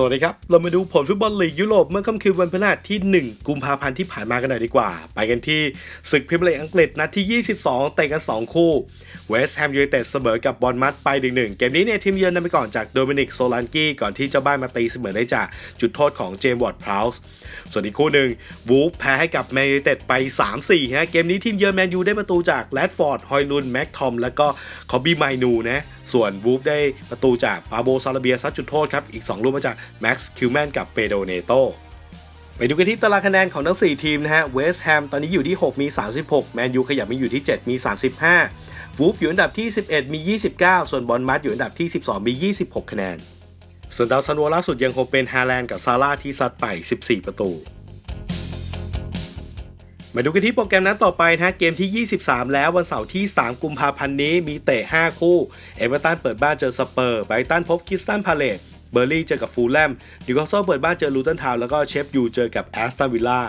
สวัสดีครับ เรามาดูผลฟุตบอลลีกยุโรปเมื่อค่ำคืนวันพฤหัสที่ 1 กุมภาพันธ์ที่ผ่านมากันหน่อยดีกว่า ไปกันที่ศึกพรีเมียร์ลีกอังกฤษนัดที่ 22 เตะกัน 2 คู่ เวสต์แฮมยูไนเต็ดเสมอกับบอลมัดไป 1-1 เกมนี้เนี่ยทีมเยือนนำไปก่อนจากโดมินิกโซลันกี้ก่อนที่เจ้าบ้านมาตีเสมอได้จากจุดโทษของเจมส์วอร์ดพราวส์ส่วนอีกคู่หนึ่งวูฟแพ้ให้กับแมนยูไนเต็ดไป 3-4ฮะเกมนี้ทีมเยือนแมนยูได้ประตูจากแรดฟอร์ดฮอยลุนแม็กทอมแล้วก็คอบบี้ไมนูนะ ส่วนวูฟได้ประตูจากปาโบซาลาเบียซัดจุดโทษครับ อีก 2 ลูกมาจากแม็กซ์คิวแมนกับเปโดเนโตไปดูกันที่ตารางคะแนนของทั้ง 4 ทีมนะฮะเวสต์แฮมตอนนี้อยู่ที่ 6 มี 36 แมนยูขยับมาอยู่ที่ 7 มี 35 วูฟอยู่อันดับที่ 11 มี 29 ส่วนบอลมัดอยู่อันดับที่ 12 มี 26 คะแนน ส่วนดาวซันโวล่าสุดยังคงเป็นฮาแลนด์กับซาร่าที่ซัดไป 14 ประตู มาดูกันที่โปรแกรมนัดต่อไปนะเกมที่ 23 แล้ววันเสาร์ที่ 3 กุมภาพันธ์นี้มีเตะ 5 คู่ เอเวอร์ตันเปิดบ้านเจอสเปอร์ ไบรตันพบคิสตันพาเลตเบอร์ลี่เจอกับฟูลแลมดิวคาสเซิลเปิดบ้านเจอลูตันทาวแล้วก็เชฟยูเจอกับแอสตันวิลล่า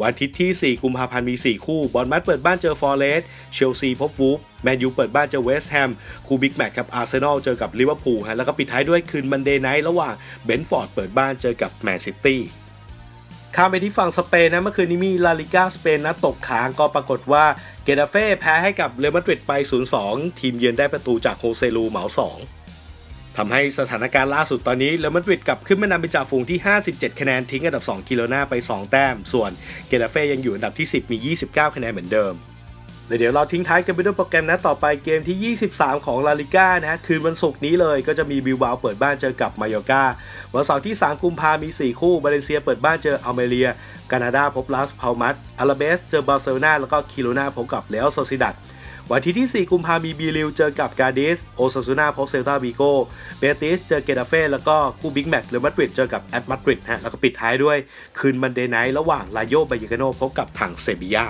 วันอาทิตย์ที่ 4 กุมภาพันธ์มี 4 คู่ บอลมัดเปิดบ้านเจอฟอร์เรสต์เชลซีพบวูฟแมนยูเปิดบ้านเจอเวสต์แฮม คูบิ๊กแมตช์กับอาร์เซนอลเจอกับลิเวอร์พูลฮะ แล้วก็ปิดท้ายด้วยคืนมันเดย์ไนท์ระหว่างเบนฟอร์ดเปิดบ้านเจอกับแมนซิตี้ ข้ามไปที่ฝั่งสเปนนะเมื่อคืนนี้มีลาลิก้าสเปนนะตกค้างก็ปรากฏว่าเกตาเฟ่แพ้ให้กับเรอัลมาดริดไป 0-2 ทีมเยือนได้ประตูจากโฮเซลูเหมา 2ทำให้สถานการณ์ล่าสุดตอนนี้เรอัลมาดริดกลับขึ้นมานำเป็นจ่าฝูงที่ 57 คะแนนทิ้งอันดับ 2 กิโลนาไป 2 แต้ม ส่วนเกตาเฟ่ยังอยู่อันดับที่ 10 มี 29 คะแนนเหมือนเดิม เดี๋ยวเราทิ้งท้ายกันไปด้วยโปรแกรมนัดต่อไปเกมที่ 23 ของลาลิก้านะฮะคืนวันศุกร์นี้เลยก็จะมีบิลบาโอเปิดบ้านเจอกับมายอกาวันเสาร์ที่ 3 กุมภามี 4 คู่บาเลเซียเปิดบ้านเจออัลเมเรียกานาดาพบลาสพาลมัสอาราเบสเจอบาร์เซโลนาแล้วก็คิโลนาพบกับเรอัลโซซิดัดวันอาที่ที่ 4 กุมภามีบีริวเจอกับกาดิสโอซาซูนาพบเซลตาบิโกเบติสเจอเกตาเฟ่แล้วก็คู่บิ๊กแมตช์เรอัลมาดริดเจอกับแอตมาดริดฮะแล้วก็ปิดท้ายด้วยคืนมันเดย์ไนท์ระหว่างลาโยบายกาโนพบกับถังเซบียา